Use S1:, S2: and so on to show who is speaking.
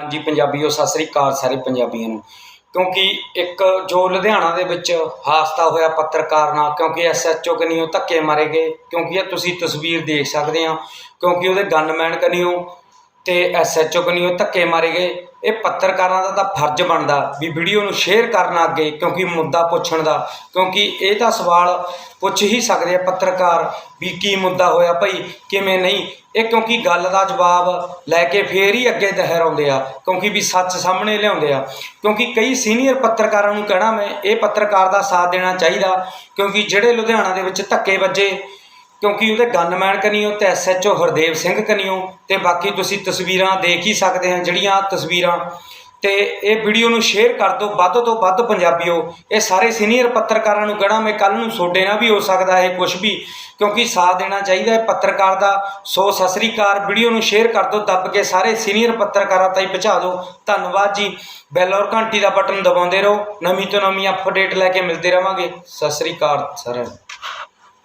S1: ਹਾਂਜੀ ਪੰਜਾਬੀਓ ਸਤਿ ਸ੍ਰੀ ਅਕਾਲ ਸਾਰੇ ਪੰਜਾਬੀਆਂ ਨੂੰ। ਕਿਉਂਕਿ ਇੱਕ ਜੋ ਲੁਧਿਆਣਾ ਦੇ ਵਿੱਚ ਹਾਦਸਾ ਹੋਇਆ ਪੱਤਰਕਾਰ ਨਾਲ, ਕਿਉਂਕਿ ਐਸਐਚਓ ਕਨੀਓ ਧੱਕੇ ਮਾਰੇ ਗਏ, ਕਿਉਂਕਿ ਇਹ ਤੁਸੀਂ ਤਸਵੀਰ ਦੇਖ ਸਕਦੇ ਆ, ਕਿਉਂਕਿ ਉਹਦੇ ਗਨਮੈਨ ਕਨੀਓ ਤੇ ਐਸਐਚਓ ਕਨੀਓ ਧੱਕੇ ਮਾਰੇ ਗਏ। ਇਹ ਪੱਤਰਕਾਰਾਂ ਦਾ ਤਾਂ ਫਰਜ਼ ਬਣਦਾ ਵੀ ਵੀਡੀਓ ਨੂੰ ਸ਼ੇਅਰ ਕਰਨਾ ਅੱਗੇ, ਕਿਉਂਕਿ ਮੁੱਦਾ ਪੁੱਛਣ ਦਾ। ਕਿਉਂਕਿ ਇਹ ਤਾਂ ਸਵਾਲ ਪੁੱਛ ਹੀ ਸਕਦੇ ਆ ਪੱਤਰਕਾਰ ਵੀ ਕੀ ਮੁੱਦਾ ਹੋਇਆ ਭਾਈ, ਕਿਵੇਂ ਨਹੀਂ। ਇਹ ਕਿਉਂਕਿ ਗੱਲ ਦਾ ਜਵਾਬ ਲੈ ਕੇ ਫੇਰ ਹੀ ਅੱਗੇ ਦਹਰਾਉਂਦੇ ਆ, ਕਿਉਂਕਿ ਵੀ ਸੱਚ ਸਾਹਮਣੇ ਲਿਆਉਂਦੇ ਆ। ਕਿਉਂਕਿ ਕਈ ਸੀਨੀਅਰ ਪੱਤਰਕਾਰਾਂ ਨੂੰ ਕਹਿਣਾ ਮੈਂ, ਇਹ ਪੱਤਰਕਾਰ ਦਾ ਸਾਥ ਦੇਣਾ ਚਾਹੀਦਾ, ਕਿਉਂਕਿ ਜਿਹੜੇ ਲੁਧਿਆਣਾ ਦੇ ਵਿੱਚ ਧੱਕੇ ਵੱਜੇ ਕਿਉਂਕਿ ਉਹਦੇ ਗਨਮੈਨ ਕਨੀਓ ਤੇ ਐਸਐਚਓ ਹਰਦੇਵ ਸਿੰਘ ਕਨੀਓ ਤੇ ਬਾਕੀ ਤੁਸੀਂ ਤਸਵੀਰਾਂ ਦੇਖ ਹੀ ਸਕਦੇ ਆ ਜਿਹੜੀਆਂ ਤਸਵੀਰਾਂ। ਤੇ ਇਹ ਵੀਡੀਓ ਨੂੰ ਸ਼ੇਅਰ ਕਰ ਦਿਓ, ਵੱਧ ਤੋਂ ਵੱਧ ਪੰਜਾਬੀਓ। ਇਹ ਸਾਰੇ ਸੀਨੀਅਰ ਪੱਤਰਕਾਰਾਂ ਨੂੰ ਕਹਿਣਾ ਮੈਂ ਕੱਲ ਨੂੰ ਤੁਹਾਡੇ ਨਾਲ ਵੀ ਹੋ ਸਕਦਾ ਹੈ ਕੁਝ ਵੀ, ਕਿਉਂਕਿ ਸਾਥ ਦੇਣਾ ਚਾਹੀਦਾ ਹੈ ਪੱਤਰਕਾਰ ਦਾ। ਸੋ ਸਤਿ ਸ੍ਰੀ ਅਕਾਲ ਵੀਡੀਓ ਨੂੰ ਸ਼ੇਅਰ ਕਰ ਦਿਓ, ਦੱਬ ਕੇ ਸਾਰੇ ਸੀਨੀਅਰ ਪੱਤਰਕਾਰਾਂ ਤਾਈਂ ਪਹੁੰਚਾ ਦਿਓ। ਧੰਨਵਾਦ ਜੀ। ਬੈਲ ਔਰ ਘੰਟੀ ਦਾ ਬਟਨ ਦਬਾਉਂਦੇ ਰਹੋ। ਨਵੀਂ ਤੋਂ ਨਵੀਂ ਅਪਡੇਟ ਲੈ ਕੇ ਮਿਲਦੇ ਰਵਾਂਗੇ। ਸਤਿ ਸ੍ਰੀ ਅਕਾਲ, ਸਰ।